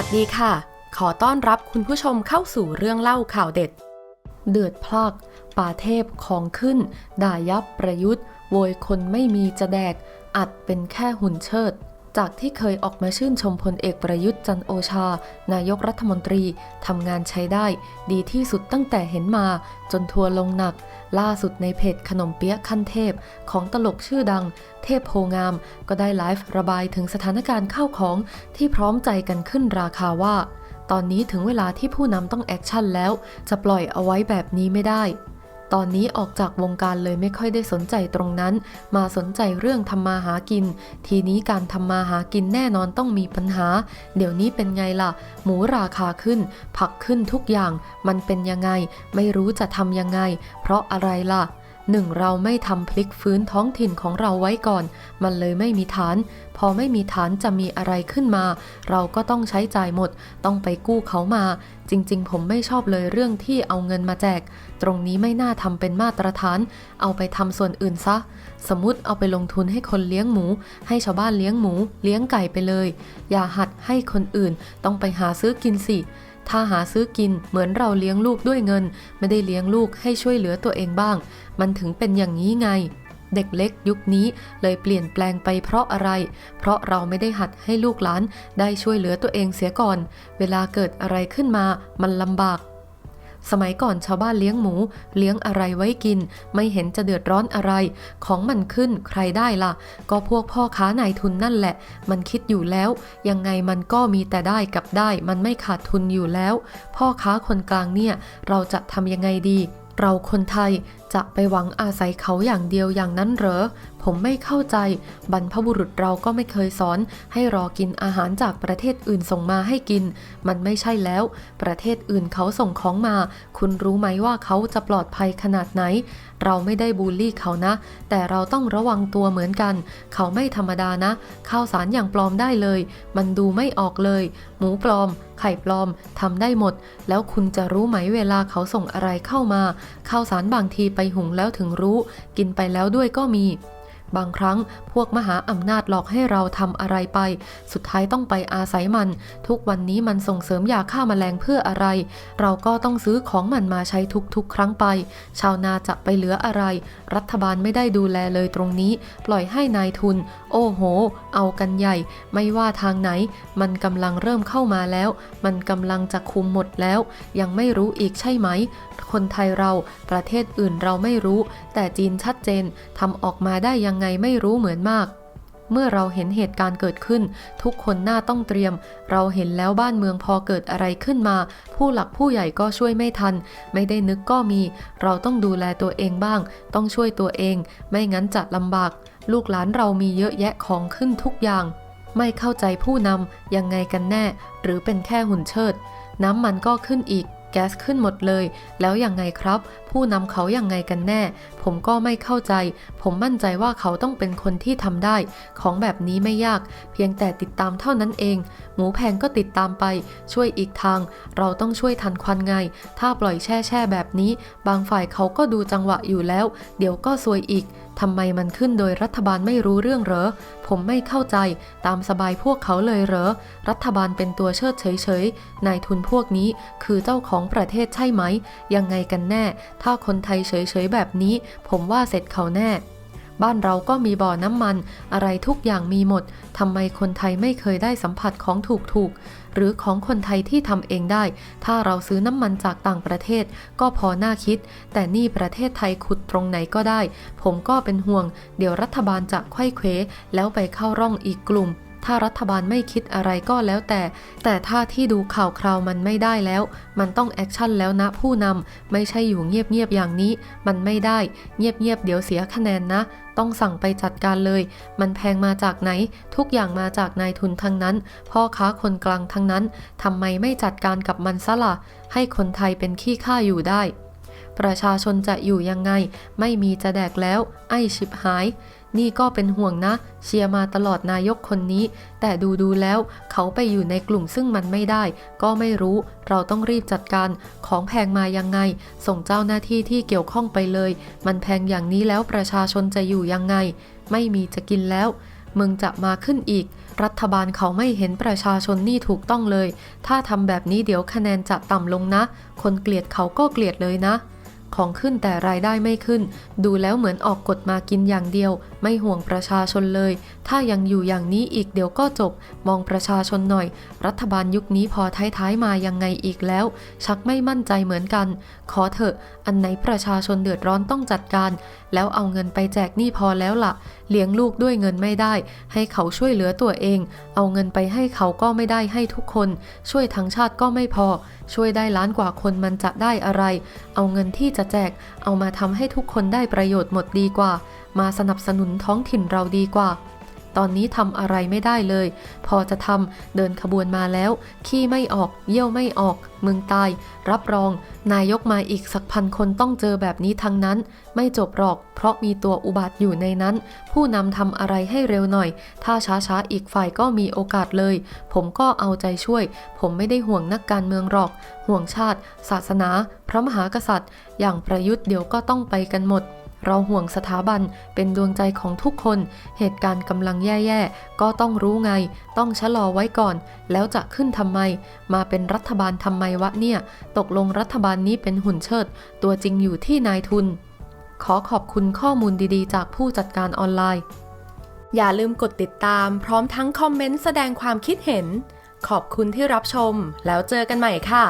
วัสดีค่ะ ขอต้อนรับคุณผู้ชมเข้าสู่เรื่องเล่าข่าวเด็ด เดือดพลัก ป่าเทพของขึ้น ด่ายับประยุทธ์ โวยคนไม่มีจะแดก อัดเป็นแค่หุ่นเชิด จากที่เคยออกมาชื่นชมพลเอกประยุทธ์จันโอชา นายกรัฐมนตรีทำงานใช้ได้ ดีที่สุดตั้งแต่เห็นมา จนทัวร์ลงหนัก ล่าสุดในเพจขนมเปี๊ยะขั้นเทพ ของตลกชื่อดัง เทพโพงาม ก็ได้ไลฟ์ระบายถึงสถานการณ์ข้าวของที่พร้อมใจกันขึ้นราคาว่า ตอนนี้ถึงเวลาที่ผู้นำต้องแอคชั่นแล้ว จะปล่อยเอาไว้แบบนี้ไม่ได้ ตอนนี้ออกจากวงการเลยไม่ค่อยได้สนใจตรงนั้น มาสนใจเรื่องทำมาหากิน ทีนี้การทำมาหากินแน่นอนต้องมีปัญหา เดี๋ยวนี้เป็นไงล่ะ หมูราคาขึ้น ผักขึ้นทุกอย่าง มันเป็นยังไง ไม่รู้จะทำยังไง เพราะอะไรล่ะ หนึ่งเราไม่ทำพลิกฟื้นท้องถิ่นของเราไว้ก่อน มันเลยไม่มีฐาน พอไม่มีฐานจะมีอะไรขึ้นมา เราก็ต้องใช้จ่ายหมด ต้องไปกู้เขามา จริง ๆ ผมไม่ชอบเลยเรื่องที่เอาเงินมาแจก ตรงนี้ไม่น่าทำเป็นมาตรฐาน เอาไปทำส่วนอื่นซะ สมมติเอาไปลงทุนให้คนเลี้ยงหมู ให้ชาวบ้านเลี้ยงหมู เลี้ยงไก่ไปเลย อย่าหัดให้คนอื่นต้องไปหาซื้อกินสิ ถ้าหาซื้อกินเหมือนเราเลี้ยงลูกด้วยเงิน ไม่ได้เลี้ยงลูกให้ช่วยเหลือตัวเองบ้าง มันถึงเป็นอย่างนี้ไง เด็กเล็กยุคนี้เลยเปลี่ยนแปลงไปเพราะอะไร เพราะเราไม่ได้หัดให้ลูกหลานได้ช่วยเหลือตัวเองเสียก่อน เวลาเกิดอะไรขึ้นมา มันลำบาก สมัยก่อนชาวบ้านเลี้ยงหมู เลี้ยงอะไรไว้กิน ไม่เห็นจะเดือดร้อนอะไร ของมันขึ้นใครได้ล่ะ ก็พวกพ่อค้านายทุนนั่นแหละ มันคิดอยู่แล้ว ยังไงมันก็มีแต่ได้กับได้ มันไม่ขาดทุนอยู่แล้ว พ่อค้าคนกลางเนี่ย เราจะทำยังไงดี เราคนไทยจะไปหวังอาศัยเขาอย่างเดียวอย่างนั้นเหรอ ผมไม่เข้าใจ บรรพบุรุษเราก็ไม่เคยสอน ให้รอกินอาหารจากประเทศอื่นส่งมาให้กิน มันไม่ใช่แล้ว ประเทศอื่นเขาส่งของมา คุณรู้ไหมว่าเขาจะปลอดภัยขนาดไหน เราไม่ได้บูลลี่เขานะ แต่เราต้องระวังตัวเหมือนกัน เขาไม่ธรรมดานะ ข้าวสารอย่างปลอมได้เลย มันดูไม่ออกเลย หมูปลอม ไข่ปลอมทำได้หมด แล้วคุณจะรู้ไหมเวลาเขาส่งอะไรเข้ามาข้าวสารบางทีไปหุงแล้วถึงรู้ กินไปแล้วด้วยก็มี บางครั้งพวกมหาอำนาจหลอกให้เราทำอะไรไป สุดท้ายต้องไปอาศัยมัน ทุกวันนี้มันส่งเสริมยาฆ่ามาแมลงเพื่ออะไร เราก็ต้องซื้อของมันมาใช้ทุกๆ ครั้งไป ชาวนาจะไปเหลืออะไร รัฐบาลไม่ได้ดูแลเลยตรงนี้ ปล่อยให้นายทุน โอ้โห เอากันใหญ่ ไม่ว่าทางไหน มันกำลังเริ่มเข้ามาแล้ว มันกำลังจะคุมหมดแล้ว ยังไม่รู้อีกใช่ไหม คนไทยเราประเทศอื่นเราไม่รู้ แต่จีนชัดเจนทำออกมาได้ยังไงไม่รู้เหมือนมาก เมื่อเราเห็นเหตุการณ์เกิดขึ้น ทุกคนหน้าต้องเตรียม เราเห็นแล้วบ้านเมืองพอเกิดอะไรขึ้นมา ผู้หลักผู้ใหญ่ก็ช่วยไม่ทัน ไม่ได้นึกก็มี เราต้องดูแลตัวเองบ้าง ต้องช่วยตัวเอง ไม่งั้นจะลำบาก ลูกหลานเรามีเยอะแยะของขึ้นทุกอย่าง ไม่เข้าใจผู้นำยังไงกันแน่ หรือเป็นแค่หุ่นเชิด น้ำมันก็ขึ้นอีกแก๊สขึ้นหมดเลย แล้วยังไงครับผู้นำเขายังไงกันแน่ ผมก็ไม่เข้าใจ ผมมั่นใจว่าเขาต้องเป็นคนที่ทำได้ ของแบบนี้ไม่ยาก เพียงแต่ติดตามเท่านั้นเอง หมูแพงก็ติดตามไป ช่วยอีกทาง เราต้องช่วยทันควันไง ถ้าปล่อยแช่แช่แบบนี้ บางฝ่ายเขาก็ดูจังหวะอยู่แล้ว เดี๋ยวก็ซวยอีกทำไมมันขึ้นโดยรัฐบาลไม่รู้เรื่องเหรอ ผมไม่เข้าใจ ตามสบายพวกเขาเลยเหรอ รัฐบาลเป็นตัวเชิดเฉยๆ นายทุนพวกนี้คือเจ้าของประเทศใช่ไหม ยังไงกันแน่ถ้าคนไทยเฉยๆแบบนี้ ผมว่าเสร็จเขาแน่ บ้านเราก็มีบ่อน้ำมัน อะไรทุกอย่างมีหมดทำไมคนไทยไม่เคยได้สัมผัสของถูกๆ หรือของคนไทยที่ทำเองได้ ถ้าเราซื้อน้ำมันจากต่างประเทศ ก็พอน่าคิด แต่นี่ประเทศไทยขุดตรงไหนก็ได้ ผมก็เป็นห่วง เดี๋ยวรัฐบาลจะไขว้เขวแล้วไปเข้าร่องอีกกลุ่ม ถ้ารัฐบาลไม่คิดอะไรก็แล้วแต่ แต่ถ้าที่ดูข่าวคราวมันไม่ได้แล้ว มันต้องแอคชั่นแล้วนะผู้นำไม่ใช่อยู่เงียบๆอย่างนี้ มันไม่ได้ เงียบๆเดี๋ยวเสียคะแนนนะ ต้องสั่งไปจัดการเลย มันแพงมาจากไหน ทุกอย่างมาจากนายทุนทั้งนั้น พ่อค้าคนกลางทั้งนั้นทำไมไม่จัดการกับมันซะละ่ะให้คนไทยเป็นขี้ข้าอยู่ได้ ประชาชนจะอยู่ยังไง ไม่มีจะแดกแล้ว ไอ้ชิบหาย นี่ก็เป็นห่วงนะ เชียร์มาตลอดนายกคนนี้ แต่ดูดูแล้ว เขาไปอยู่ในกลุ่มซึ่งมันไม่ได้ ก็ไม่รู้ เราต้องรีบจัดการของแพงมายังไง ส่งเจ้าหน้าที่ที่เกี่ยวข้องไปเลย มันแพงอย่างนี้แล้วประชาชนจะอยู่ยังไง ไม่มีจะกินแล้ว มึงจะมาขึ้นอีกรัฐบาลเขาไม่เห็นประชาชนนี่ถูกต้องเลย ถ้าทำแบบนี้เดี๋ยวคะแนนจะต่ำลงนะ คนเกลียดเขาก็เกลียดเลยนะ ของขึ้นแต่รายได้ไม่ขึ้น ดูแล้วเหมือนออกกฎมากินอย่างเดียวไม่ห่วงประชาชนเลย ถ้ายังอยู่อย่างนี้อีกเดี๋ยวก็จบ มองประชาชนหน่อย รัฐบาลยุคนี้พอท้ายๆมายังไงอีกแล้ว ชักไม่มั่นใจเหมือนกัน ขอเถอะ อันไหนประชาชนเดือดร้อนต้องจัดการ แล้วเอาเงินไปแจกหนี้พอแล้วล่ะ เลี้ยงลูกด้วยเงินไม่ได้ ให้เขาช่วยเหลือตัวเอง เอาเงินไปให้เขาก็ไม่ได้ให้ทุกคน ช่วยทั้งชาติก็ไม่พอ ช่วยได้ล้านกว่าคนมันจะได้อะไร เอาเงินที่จะแจก เอามาทำให้ทุกคนได้ประโยชน์หมดดีกว่า มาสนับสนุนท้องถิ่นเราดีกว่า ตอนนี้ทำอะไรไม่ได้เลย พอจะทำเดินขบวนมาแล้ว ขี้ไม่ออกเยี่ยวไม่ออก มึงตาย รับรอง นายกมาอีกสักพันคนต้องเจอแบบนี้ทั้งนั้น ไม่จบหรอก เพราะมีตัวอุบัติอยู่ในนั้น ผู้นำทำอะไรให้เร็วหน่อย ถ้าช้าๆอีกฝ่ายก็มีโอกาสเลย ผมก็เอาใจช่วย ผมไม่ได้ห่วงนักการเมืองหรอก ห่วงชาติ ศาสนา พระมหากษัตริย์ อย่างประยุทธ์เดี๋ยวก็ต้องไปกันหมด เราห่วงสถาบันเป็นดวงใจของทุกคน เหตุการณ์กำลังแย่ๆ ก็ต้องรู้ไง ต้องชะลอไว้ก่อน แล้วจะขึ้นทำไม มาเป็นรัฐบาลทำไมวะเนี่ย ตกลงรัฐบาลนี้เป็นหุ่นเชิด ตัวจริงอยู่ที่นายทุน ขอขอบคุณข้อมูลดีๆ จากผู้จัดการออนไลน์ อย่าลืมกดติดตามพร้อมทั้งคอมเมนต์แสดงความคิดเห็น ขอบคุณที่รับชม แล้วเจอกันใหม่ค่ะ